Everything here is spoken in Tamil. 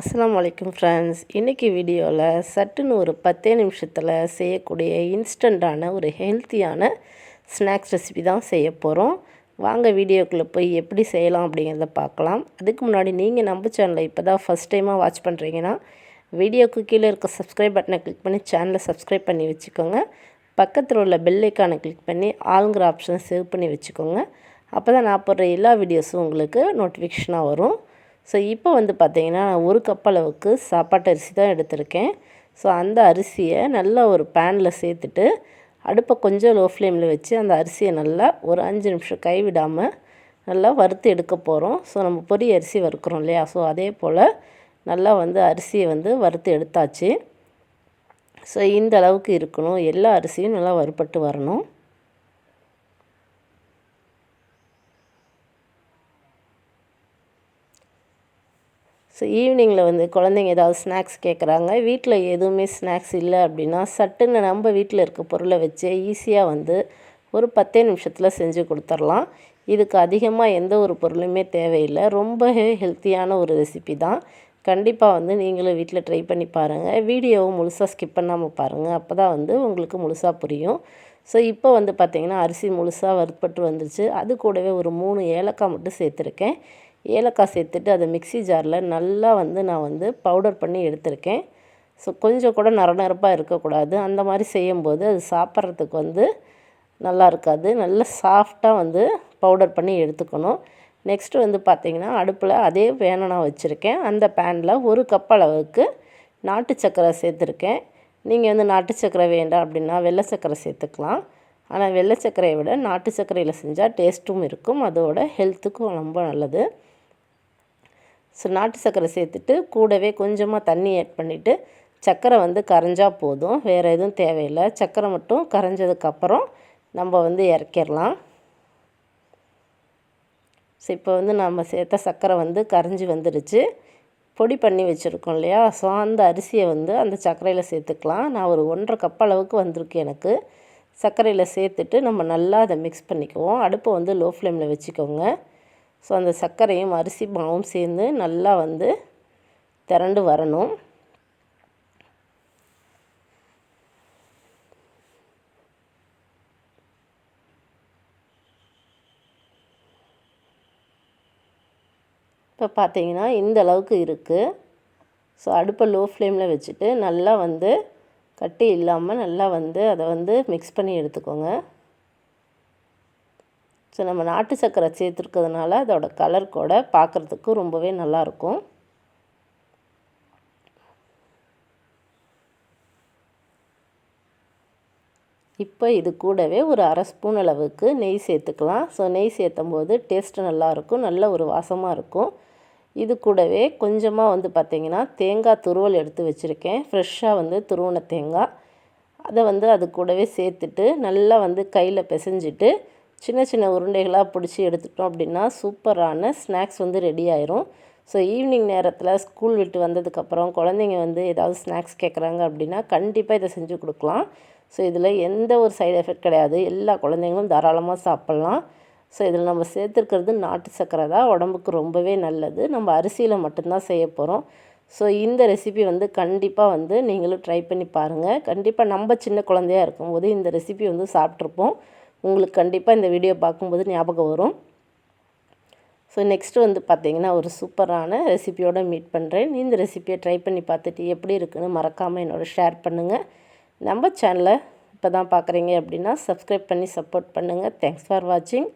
அஸ்லாம் அலைக்கும் ஃப்ரெண்ட்ஸ் இன்றைக்கி வீடியோவில் சட்டுன்னு ஒரு பத்தே நிமிஷத்தில் செய்யக்கூடிய இன்ஸ்டண்ட்டான ஒரு ஹெல்த்தியான ஸ்நாக்ஸ் ரெசிபி தான் செய்ய போகிறோம் வாங்க வீடியோக்குள்ளே போய் எப்படி செய்யலாம் அப்படிங்கிறத பார்க்கலாம். அதுக்கு முன்னாடி நீங்கள் நம்ம சேனலை இப்போ தான் ஃபஸ்ட் டைமாக வாட்ச் பண்ணுறீங்கன்னா வீடியோக்கு கீழே இருக்க சப்ஸ்கிரைப் பட்டனை கிளிக் பண்ணி சேனலை சப்ஸ்கிரைப் பண்ணி வச்சுக்கோங்க. பக்கத்தில் உள்ள பெல்லைக்கானை கிளிக் பண்ணி ஆளுங்கிற ஆப்ஷனை சேவ் பண்ணி வச்சுக்கோங்க. அப்போ தான் நான் போடுற எல்லா வீடியோஸும் உங்களுக்கு நோட்டிஃபிகேஷனாக வரும். ஸோ இப்போ வந்து பார்த்திங்கன்னா நான் ஒரு கப் அளவுக்கு சாப்பாட்டு அரிசி தான் எடுத்திருக்கேன். ஸோ அந்த அரிசியை நல்லா ஒரு பேனில் சேர்த்துட்டு அடுப்பை கொஞ்சம் லோ ஃப்ளேமில் வச்சு அந்த அரிசியை நல்லா ஒரு அஞ்சு நிமிஷம் கைவிடாமல் நல்லா வறுத்து எடுக்க போகிறோம் ஸோ நம்ம பொரி அரிசி வறுக்கிறோம் இல்லையா? ஸோ அதே போல் நல்லா வந்து அரிசியை வந்து வறுத்து எடுத்தாச்சு. ஸோ இந்த அளவுக்கு இருக்கணும். எல்லா அரிசியும் நல்லா வறுபட்டு வரணும். ஸோ ஈவினிங்கில் வந்து குழந்தைங்க ஏதாவது ஸ்நாக்ஸ் கேட்குறாங்க வீட்டில் எதுவுமே ஸ்நாக்ஸ் இல்லை அப்படின்னா சட்டுன்னு நம்ம வீட்டில் இருக்க பொருளை வச்சு ஈஸியாக வந்து ஒரு பத்தே நிமிஷத்தில் செஞ்சு கொடுத்துர்லாம். இதுக்கு அதிகமாக எந்த ஒரு பொருளுமே தேவையில்லை. ரொம்ப ஹெல்த்தியான ஒரு ரெசிபி தான். கண்டிப்பாக வந்து நீங்களும் வீட்டில் ட்ரை பண்ணி பாருங்கள் வீடியோவும் முழுசாக ஸ்கிப் பண்ணாமல் பாருங்கள் அப்போ தான் வந்து உங்களுக்கு முழுசாக புரியும். ஸோ இப்போ வந்து பார்த்திங்கன்னா அரிசி முழுசாக வறுப்பட்டு வந்துருச்சு. அது கூடவே ஒரு மூணு ஏலக்காய் மட்டும் சேர்த்துருக்கேன். ஏலக்காய் சேர்த்துட்டு அதை மிக்சி ஜாரில் நல்லா வந்து நான் வந்து பவுடர் பண்ணி எடுத்திருக்கேன். ஸோ கொஞ்சம் கூட நரநரப்பாக இருக்கக்கூடாது. அந்த மாதிரி செய்யும்போது அது சாப்பிட்றதுக்கு வந்து நல்லா இருக்காது. நல்லா சாஃப்டாக வந்து பவுடர் பண்ணி எடுத்துக்கணும். நெக்ஸ்ட்டு வந்து பார்த்திங்கன்னா அடுப்பில் அதே பேனை நான் வச்சுருக்கேன். அந்த பேனில் ஒரு கப் அளவுக்கு நாட்டு சக்கரை சேர்த்துருக்கேன். நீங்கள் வந்து நாட்டு சக்கரை வேண்டாம் அப்படின்னா வெள்ளை சக்கரை சேர்த்துக்கலாம். ஆனால் வெள்ளை சர்க்கரையை விட நாட்டு சர்க்கரையில் செஞ்சால் டேஸ்ட்டும் இருக்கும். அதோட ஹெல்த்துக்கும் ரொம்ப நல்லது. ஸோ நாட்டு சர்க்கரை சேர்த்துட்டு கூடவே கொஞ்சமாக தண்ணி ஆட் பண்ணிவிட்டு சர்க்கரை வந்து கரைஞ்சால் போதும். வேறு எதுவும் தேவையில்லை. சர்க்கரை மட்டும் கரைஞ்சதுக்கப்புறம் நம்ம வந்து இறக்கிடலாம். ஸோ இப்போ வந்து நம்ம சேர்த்த சர்க்கரை வந்து கரைஞ்சி வந்துடுச்சு. பொடி பண்ணி வச்சுருக்கோம் இல்லையா? ஸோ அந்த அரிசியை வந்து அந்த சர்க்கரையில் சேர்த்துக்கலாம். நான் ஒரு ஒன்றரை கப் அளவுக்கு வந்திருக்கு எனக்கு. சர்க்கரையில் சேர்த்துட்டு நம்ம நல்லா அதை மிக்ஸ் பண்ணிக்குவோம். அடுப்பை வந்து லோ ஃப்ளேமில் வச்சுக்கோங்க. ஸோ அந்த சர்க்கரையும் அரிசி மாவும் சேர்ந்து நல்லா வந்து திரண்டு வரணும். இப்போ பார்த்தீங்கன்னா இந்த அளவுக்கு இருக்குது ஸோ அடுப்பை லோ ஃப்ளேமில் வச்சுட்டு நல்லா வந்து கட்டி இல்லாமல் நல்லா வந்து அதை வந்து மிக்ஸ் பண்ணி எடுத்துக்கோங்க. ஸோ நம்ம நாட்டு சர்க்கரை சேர்த்துருக்கிறதுனால அதோட கலர் கூட பார்க்குறதுக்கு ரொம்பவே நல்லாயிருக்கும். இப்போ இது கூடவே ஒரு அரை ஸ்பூன் அளவுக்கு நெய் சேர்த்துக்கலாம். ஸோ நெய் சேர்த்தும் போது டேஸ்ட்டு நல்லாயிருக்கும் நல்ல ஒரு வாசமாக இருக்கும். இது கூடவே கொஞ்சமாக வந்து பார்த்திங்கன்னா தேங்காய் துருவல் எடுத்து வச்சுருக்கேன். ஃப்ரெஷ்ஷாக வந்து துருவன தேங்காய். அதை வந்து அது கூடவே சேர்த்துட்டு நல்லா வந்து கையில் பிசைஞ்சிட்டு சின்ன சின்ன உருண்டைகளாக பிடிச்சி எடுத்துட்டோம் அப்படின்னா சூப்பரான ஸ்நாக்ஸ் வந்து ரெடி ஆயிரும். ஸோ ஈவினிங் நேரத்தில் ஸ்கூல் விட்டு வந்ததுக்கப்புறம் குழந்தைங்க வந்து ஏதாவது ஸ்நாக்ஸ் கேட்குறாங்க அப்படின்னா கண்டிப்பாக இதை செஞ்சு கொடுக்கலாம். ஸோ இதில் எந்த ஒரு சைடு எஃபெக்ட் கிடையாது. எல்லா குழந்தைங்களும் தாராளமாக சாப்பிட்லாம். ஸோ இதில் நம்ம சேர்த்துருக்கிறது நாட்டு சர்க்கரை தான். உடம்புக்கு ரொம்பவே நல்லது. நம்ம அரிசியில் மட்டும்தான் செய்ய போகிறோம் ஸோ இந்த ரெசிபி வந்து கண்டிப்பாக வந்து நீங்களும் ட்ரை பண்ணி பாருங்கள் கண்டிப்பாக நம்ம சின்ன குழந்தையாக இருக்கும்போது இந்த ரெசிபி வந்து சாப்பிட்ருப்போம் உங்களுக்கு கண்டிப்பாக இந்த வீடியோ பார்க்கும்போது ஞாபகம் வரும். ஸோ நெக்ஸ்ட்டு வந்து பார்த்திங்கன்னா ஒரு சூப்பரான ரெசிபியோடு மீட் பண்ணுறேன் இந்த ரெசிபியை ட்ரை பண்ணி பார்த்துட்டு எப்படி இருக்குன்னு மறக்காமல் என்னோட ஷேர் பண்ணுங்கள் நம்ம சேனலை இப்போ தான் பார்க்குறீங்க அப்படின்னா சப்ஸ்கிரைப் பண்ணி சப்போர்ட் பண்ணுங்கள் தேங்க்ஸ் ஃபார் வாட்சிங்